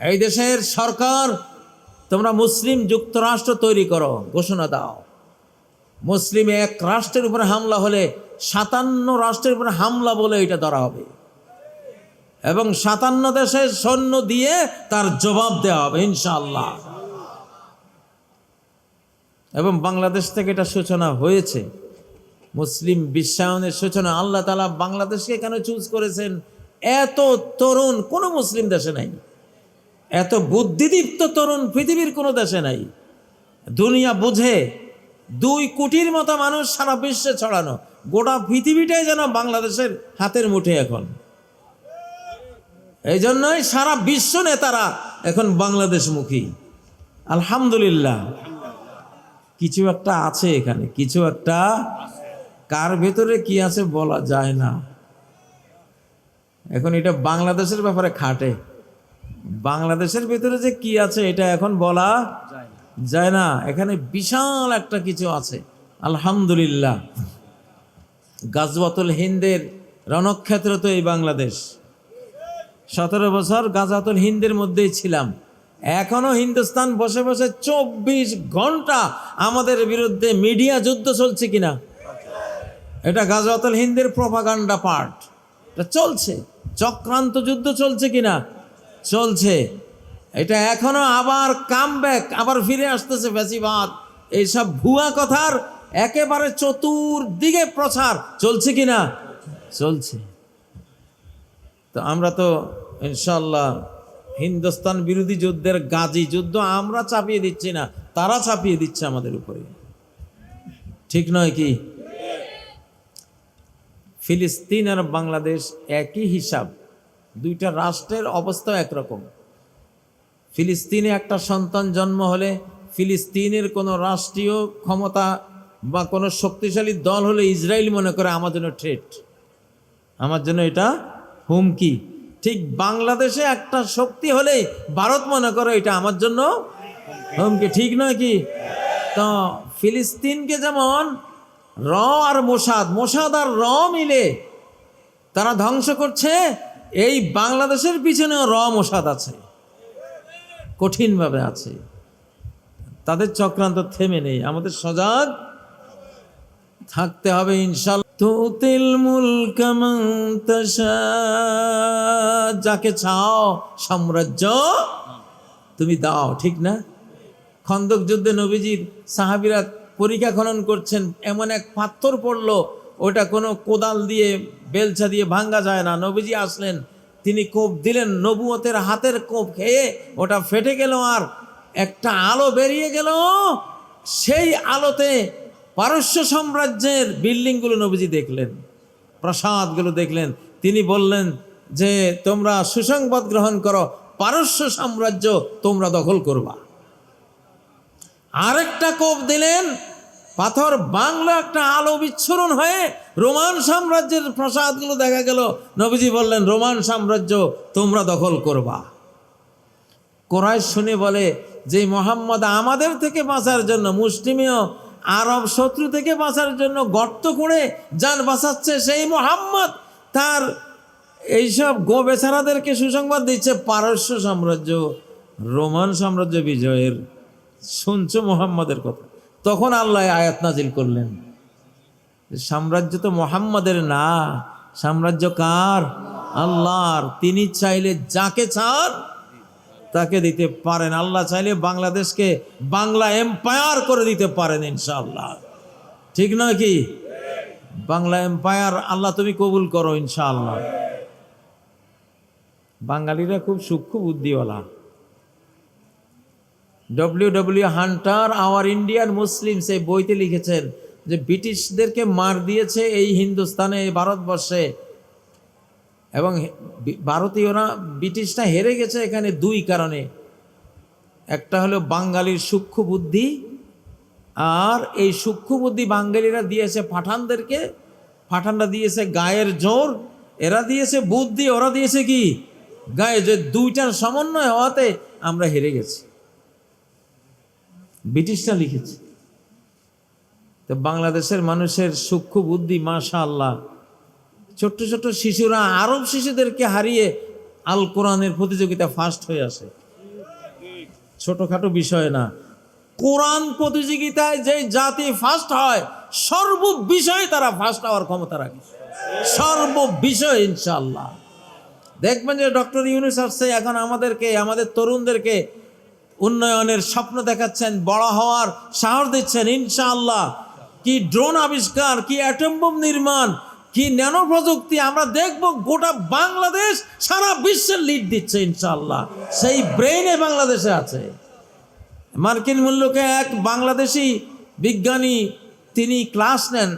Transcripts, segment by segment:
এই দেশের সরকার, তোমরা মুসলিম যুক্তরাষ্ট্র তৈরি করো, ঘোষণা দাও। মুসলিম এক রাষ্ট্রের উপরে হামলা হলে সাতান্ন রাষ্ট্রের উপরে হামলা বলে এটা ধরা হবে। এবং সাতান্ন দেশের সৈন্য দিয়ে তার জবাব দেওয়া হবে, ইনশাআল্লাহ। এবং বাংলাদেশ থেকে এটা সূচনা হয়েছে। মুসলিম বিশ্বায়নের সূচনা, আল্লাহ তালা বাংলাদেশকে কেন চুজ করেছেন? এত তরুণ কোনো মুসলিম দেশে নাই। এত বুদ্ধিদীপ্ত তরুণ পৃথিবীর কোনো দেশে নাই। দুনিয়া বুঝে দুই কোটির মতো মানুষ সারা বিশ্বে ছড়ানো। গোটা পৃথিবীটাই যেন বাংলাদেশের হাতের মুঠে এখন। এই জন্যই সারা বিশ্ব নেতারা এখন বাংলাদেশমুখী। আলহামদুলিল্লাহ। কিছু একটা আছে এখানে, কিছু একটা কার ভেতরে কি আছে বলা যায় না। এখন এটা বাংলাদেশের ব্যাপারে খাটে। বাংলাদেশের ভিতরে যে কি আছে, এটা এখন বলা যায় না। এখানে বিশাল একটা কিছু আছে। আলহামদুলিল্লাহ। গাজওয়াতুল হিন্দের রণক্ষেত্র তো এই বাংলাদেশ। সতেরো বছর গাজাতুল হিন্দের মধ্যেই ছিলাম। এখনও হিন্দুস্তান বসে বসে চব্বিশ ঘণ্টা আমাদের বিরুদ্ধে মিডিয়া যুদ্ধ চলছে কিনা? এটা গাজাতুল হিন্দের প্রভাগান্ডা পার্ট এটা চলছে। চক্রান্ত যুদ্ধ চলছে কিনা? চলছে। এটা এখনও আবার কাম ব্যাক আবার ফিরে আসতেছে ফ্যাসিবাদ এইসব ভুয়া কথার একেবারে চতুর্দিকে প্রচার চলছে কিনা? চলছে। তো আমরা তো ইনশাল্লাহ হিন্দুস্তান বিরোধী যুদ্ধের গাজী যুদ্ধ আমরা চাপিয়ে দিচ্ছি না, তারা চাপিয়ে দিচ্ছে আমাদের উপরে। ঠিক নয় কি? ফিলিস্তিন আর বাংলাদেশ একই হিসাব। দুইটা রাষ্ট্রের অবস্থা একরকম। ফিলিস্তিনে একটা সন্তান জন্ম হলে ফিলিস্তিনের কোনো রাষ্ট্রীয় ক্ষমতা বা কোনো শক্তিশালী দল হলে ইসরায়েল মনে করে আমার জন্য ট্রেট আমার জন্য এটা হুমকি। ঠিক বাংলাদেশে একটা শক্তি হলে ভারত মনে করে এটা আমার জন্য হুমকি। ঠিক নয় কি? তো ফিলিস্তিনকে যেমন র আর মোসাদ মোসাদ আর র মিলে তারা ধ্বংস করছে এই বাংলাদেশের পিছনেও র মোসাদ আছে। কঠিনভাবে আছে। তাদের চক্রান্ত থেমে নেই। আমাদের সজাগ থাকতে হবে ইনশাল তুতিল মুলক যাকে চাও সাম্রাজ্য তুমি দাও, ঠিক না? খন্দক যুদ্ধে নবীজির সাহাবিরা পরীক্ষা খনন করছেন, এমন এক পাথর পড়ল ওটা কোনো কোদাল দিয়ে বেলছা দিয়ে ভাঙ্গা যায় না। নবীজি আসলেন, তিনি কোপ দিলেন নবুয়তের হাতের কোপ খেয়ে, ওটা ফেটে গেল আর একটা আলো বেরিয়ে গেল। সেই আলোতে পারস্য সাম্রাজ্যের বিল্ডিংগুলো নবীজি দেখলেন, প্রাসাদগুলো দেখলেন। তিনি বললেন যে, তোমরা সুসংবাদ গ্রহণ করো, পারস্য সাম্রাজ্য তোমরা দখল করবা। আরেকটা কোপ দিলেন পাথর বাংলা একটা আলো বিচ্ছুরণ হয়ে রোমান সাম্রাজ্যের প্রাসাদগুলো দেখা গেল। নবীজি বললেন, রোমান সাম্রাজ্য তোমরা দখল করবা। কোরআশ শুনে বলে যে মোহাম্মদ আমাদের থেকে বাঁচার জন্য, মুসলিমীয় আরব শত্রু থেকে বাঁচার জন্য গর্ত করে যান বাঁচাচ্ছে সেই মোহাম্মদ, তার এইসব গো বেচারাদেরকে সুসংবাদ দিচ্ছে পারস্য সাম্রাজ্য, রোমান সাম্রাজ্য বিজয়ের, শুনছো মোহাম্মদের কথা? তখন আল্লাহ আয়াত নাজিল করলেন। সাম্রাজ্য তো মোহাম্মদের না, সাম্রাজ্য কার? আল্লাহর। তিনি চাইলে যাকে চান, তাকে দিতে পারেন। আল্লাহ চাইলে বাংলাদেশকে বাংলা এম্পায়ার করে দিতে পারেন ইনশাআল্লাহ। ঠিক নয় কি? বাংলা এম্পায়ার আল্লাহ তুমি কবুল করো ইনশাআল্লাহ। বাঙালিরা খুব সূক্ষ্ম বুদ্ধিওয়ালা। W W Hunter, our Indian Muslim সেই বইতে লিখেছেন যে ব্রিটিশদেরকে মার দিয়েছে এই হিন্দুস্তানে এই ভারতবর্ষে। এবং ভারতীয়রা ব্রিটিশটা হেরে গেছে এখানে দুই কারণে। একটা হলো বাঙালির সূক্ষ্ম বুদ্ধি, আর এই সূক্ষ্ম বুদ্ধি বাঙালিরা দিয়েছে পাঠানদেরকে। পাঠানরা দিয়েছে গায়ের জোর, এরা দিয়েছে বুদ্ধি, ওরা দিয়েছে কি? গায়ে যে দুইটার সমন্বয় হওয়াতে আমরা হেরে গেছি। ব্রিটিশরা লিখেছে। তো বাংলাদেশের মানুষের সূক্ষ্ম বুদ্ধি মাশা আল্লাহ ছোট্ট ছোট্ট শিশুরা, আরব শিশুদেরকে হারিয়ে আল কোরআনের প্রতিযোগিতা ফার্স্ট হয়ে আসে। ছোটোখাটো বিষয় না। কোরআন প্রতিযোগিতায় যে জাতি ফার্স্ট হয় সর্ব বিষয়ে তারা ফার্স্ট হওয়ার ক্ষমতা রাখে। সর্ব বিষয় ইনশাল্লাহ দেখবেন যে ডক্টর ইউনুস আসছে, এখন আমাদেরকে, আমাদের তরুণদেরকে উন্নয়নের স্বপ্ন দেখাচ্ছেন, বড় হওয়ার সাহস দিচ্ছেন, ইনশাআল্লাহ। কি ড্রোন আবিষ্কার, কি অ্যাটম বোম নির্মাণ, কি ন্যানো প্রযুক্তি, আমরা দেখব গোটা বাংলাদেশ, সারা বিশ্বের লিড দিচ্ছে, ইনশাআল্লাহ। সেই ব্রেইনে বাংলাদেশে আছে। মার্কিন মূল্যকে এক বাংলাদেশি বিজ্ঞানী, তিনি ক্লাস নেন,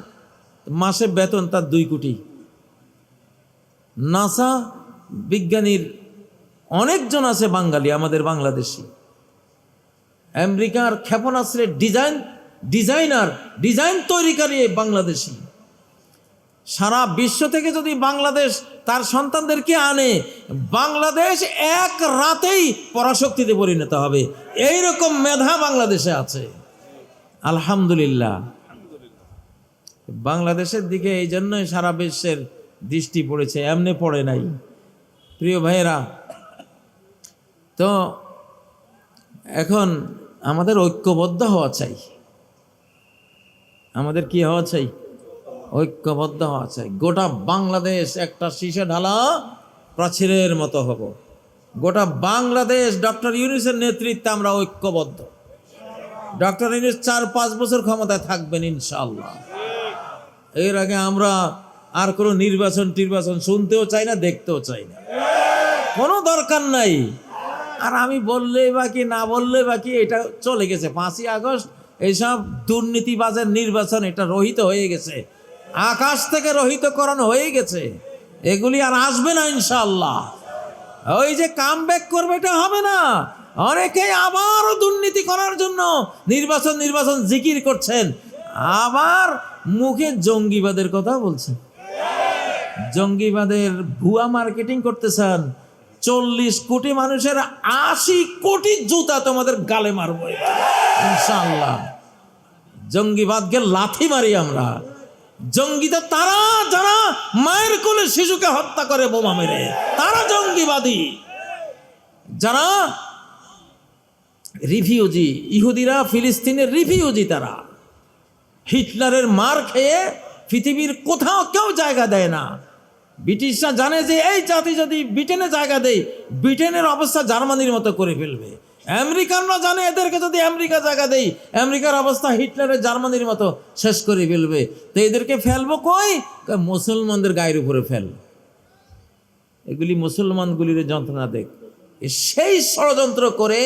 মাসে বেতন তার দুই কোটি। নাসা বিজ্ঞানীর অনেকজন আছে বাঙালি, আমাদের বাংলাদেশি। আমেরিকার ক্ষেপণাস্ত্রের ডিজাইন, ডিজাইনার, ডিজাইন তৈরিকারী এই বাংলাদেশি। সারা বিশ্ব থেকে যদি বাংলাদেশ তার সন্তানদেরকে আনে, বাংলাদেশ এক রাতেই পরাশক্তিতে পরিণত হবে। এই রকম মেধা বাংলাদেশে আছে। আলহামদুলিল্লাহ। বাংলাদেশের দিকে এই জন্যই সারা বিশ্বের দৃষ্টি পড়েছে, এমনি পড়ে নাই। প্রিয় ভাইয়েরা, তো এখন আমাদের ঐক্যবদ্ধ হওয়া চাই। আমাদের কি হওয়া চাই? ঐক্যবদ্ধ হওয়া চাই। গোটা বাংলাদেশ একটা শীষে ঢালা প্রাচীরের মতো হব। গোটা বাংলাদেশ ডক্টর ইউনুসের নেতৃত্বে আমরা ঐক্যবদ্ধ। ডক্টর ইউনুস চার পাঁচ বছর ক্ষমতায় থাকবেন ইনশাল্লাহ এর আগে আমরা আর কোনো নির্বাচন টির্বাচন শুনতেও চাই না, দেখতেও চাই না। কোনো দরকার নাই। আর আমি বললে বাকি না বললে বাকি এটা চলে গেছে। পাঁচই আগস্ট এইসব দুর্নীতিবাজের নির্বাচন, এটা রহিত হয়ে গেছে। আকাশ থেকে রহিত হয়ে গেছে। এগুলি আর আসবে না ইনশাল্লাহ ওই যে কাম ব্যাক করবে, এটা হবে না। অনেকেই আবারও দুর্নীতি করার জন্য নির্বাচন নির্বাচন জিকির করছেন। আবার মুখে জঙ্গিবাদের কথা বলছেন। জঙ্গিবাদের ভুয়া মার্কেটিং করতেছেন। চল্লিশ কোটি মানুষের আশি কোটি জুতা তোমাদের গালে মারবো। ইনশাল্লাহ জঙ্গিবাদকে লাথি মারি আমরা। জঙ্গি তো তারা যারা মায়ের কোলে শিশুকে হত্যা করে বোমা মেরে, তারা জঙ্গিবাদী। যারা রিফিউজি, ইহুদিরা, ফিলিস্তিনের রিফিউজি তারা। হিটলারের মার খেয়ে পৃথিবীর কোথাও কেউ জায়গা দেয় না। ব্রিটিশরা জানে যে এই জাতি যদি ব্রিটেনে জায়গা দেয়, ব্রিটেনের অবস্থা জার্মানির মতো করে ফেলবে। আমেরিকানরা জানে এদেরকে যদি আমেরিকা জায়গা দেই আমেরিকার অবস্থা হিটলারের জার্মানির মতো শেষ করে ফেলবে। তো এদেরকে ফেলব কই? মুসলমানদের গায়ের উপরে ফেল। এগুলি মুসলমানগুলির যন্ত্রণা দেখ। সেই ষড়যন্ত্র করে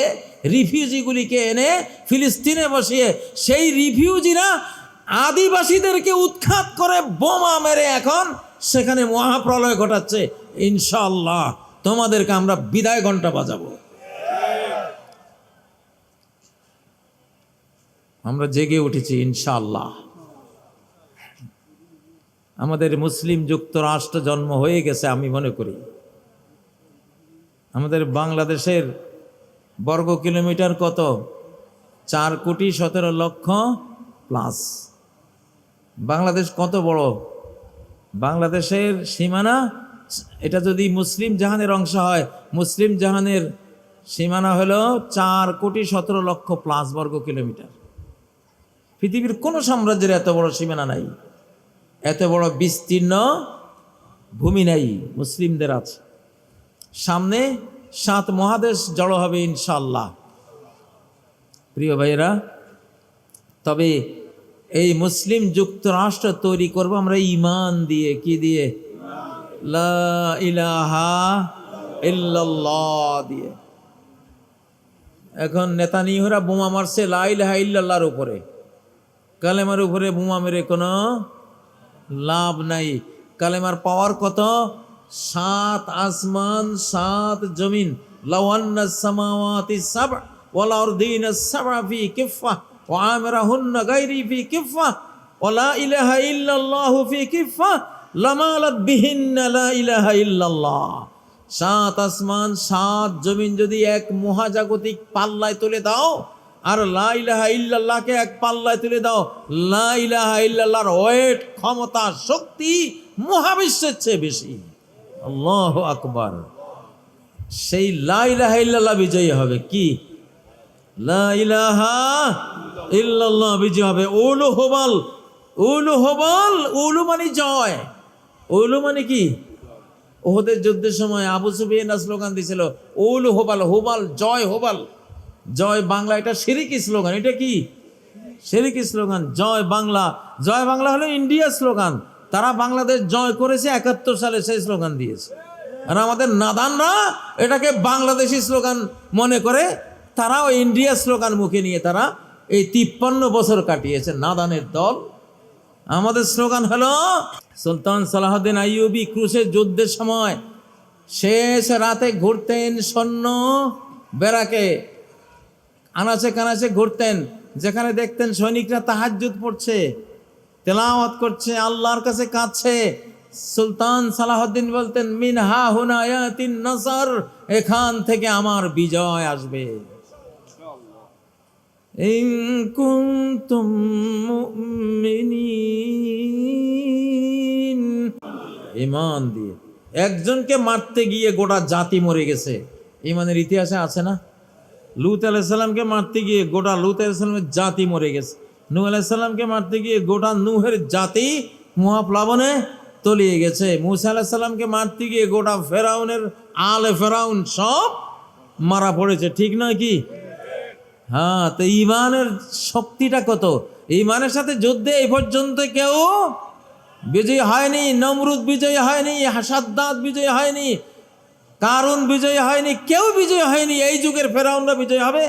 রিফিউজিগুলিকে এনে ফিলিস্তিনে বসিয়ে, সেই রিফিউজিরা আদিবাসীদেরকে উৎখাত করে বোমা মেরে এখন সেখানে মহাপ্রলয় ঘটাচ্ছে ইনশাল্লাহ তোমাদেরকে আমরা বিদায় ঘণ্টা বাজাবো। আমরা জেগে উঠেছি ইনশাল্লাহ আমাদের মুসলিম যুক্তরাষ্ট্র জন্ম হয়ে গেছে, আমি মনে করি। আমাদের বাংলাদেশের বর্গ কিলোমিটার কত? চার কোটি সতেরো লক্ষ প্লাস। বাংলাদেশ কত বড়? বাংলাদেশের সীমানা, এটা যদি মুসলিম জাহানের অংশ হয়, মুসলিম জাহানের সীমানা হলো চার কোটি সতেরো লক্ষ প্লাস বর্গ কিলোমিটার। পৃথিবীর কোনো সাম্রাজ্যের এত বড় সীমানা নাই, এত বড় বিস্তীর্ণ ভূমি নাই, মুসলিমদের আছে। সামনে সাত মহাদেশ জড়ো হবে ইনশাল্লাহ প্রিয় ভাইয়েরা, তবে এই মুসলিম যুক্তরাষ্ট্র তৈরি করব, আমরা ইমান দিয়ে, কি দিয়ে? ইলাহা ইল্লাল্লাহ দিয়ে। এখন নেতানিহরা বোমা মারছে লা ইলাহা ইল্লাল্লাহর উপরে। কালেমার উপরে বোমা মেরে কোনো লাভ নাই। কালেমার পাওয়ার কত? সাত আসমান, সাত জমিন। লাওয়ান্না সামাওয়াতি সাবআ ওয়াল আরদিনা সাবআ ফি কিফা আমরাহুন্না গায়রি ফি কিফা ওয়া লা ইলাহা ইল্লাল্লাহু ফি কিফা লামালাত বিহিন্না লা ইলাহা ইল্লাল্লাহ। সাত আসমান, সাত জমিন যদি এক মহাজাগতিক পাল্লায় তুলে দাও, আর লা ইলাহা ইল্লাল্লাহকে এক পাল্লায় তুলে দাও, লা ইলাহা ইল্লাল্লাহর ওয়েট, ক্ষমতা, শক্তি মহাবিশ্বের চেয়ে বেশি। আল্লাহ আকবার। সেই লা ইলাহা ইল্লাল্লাহ বিজয়ী হবে কি? লা ইলাহা ইল্লাল্লাহ বিজয় হবে উলু হোবাল উলু হোবাল উলু মানে জয়। উলু মানে কি? ওহদের যুদ্ধের সময় আবু সুফিয়ান স্লোগান দিছিল উলু হোবাল হোবাল জয় হোবাল। জয় বাংলা, এটা সিরিকি স্লোগান, এটা কি? সিরিকি স্লোগান, জয় বাংলা। জয় বাংলা হলো ইন্ডিয়া স্লোগান। তারা বাংলাদেশ জয় করেছে, একাত্তর সালে সেই স্লোগান দিয়েছে। আর আমাদের নাদানরা এটাকে বাংলাদেশি স্লোগান মনে করে, তারাও ইন্ডিয়া স্লোগান মুখে নিয়ে তারা এই তিপ্পান্ন বছর কাটিয়েছে নাদানের দল। আমাদের স্লোগান হলো, সুলতান সালাহদ্দিন আইয়ুবি ক্রুশের যুদ্ধের সময় শেষ রাতে ঘুরতেন সৈন্য বেড়াকে। আনাচে কানাচে ঘুরতেন, যেখানে দেখতেন সৈনিকরা তাহাজ্জুদ পড়ছে, তেলাওয়াত করছে, আল্লাহর কাছে কাঁদছে। সুলতান সালাহদ্দিন বলতেন মিন হা হুনায়াতিন নসর, এখান থেকে আমার বিজয় আসবে। কুনতুম মুমিনিন ইমান দিয়ে। একজনকে মারতে গিয়ে গোটা জাতি মরে গেছে। ইমানের ইতিহাসে আছে না? লুত আলাইসাল্লামকে মারতে গিয়ে গোটা লুত আলাইসাল্লামের জাতি মরে গেছে। নূহ আলাইসাল্লামকে মারতে গিয়ে গোটা নূহের জাতি মহাপ্লাবনে তলিয়ে গেছে। মুসা আলাহিসাল্লামকে মারতে গিয়ে গোটা ফেরাউনের আলে ফেরাউন সব মারা পড়েছে। ঠিক নয় কি? হ্যাঁ তো ইমানের শক্তিটা কত? ইমানের সাথে যুদ্ধে এই পর্যন্ত কেউ বিজয়ী হয়নি, নমরুদ বিজয়ী হয়নি হাসাদ্দাত বিজয়ী হয়নি, কারুন বিজয়ী হয়নি, কেউ বিজয়ী হয়নি, এই যুগের ফেরাউনরা বিজয়ী হবে?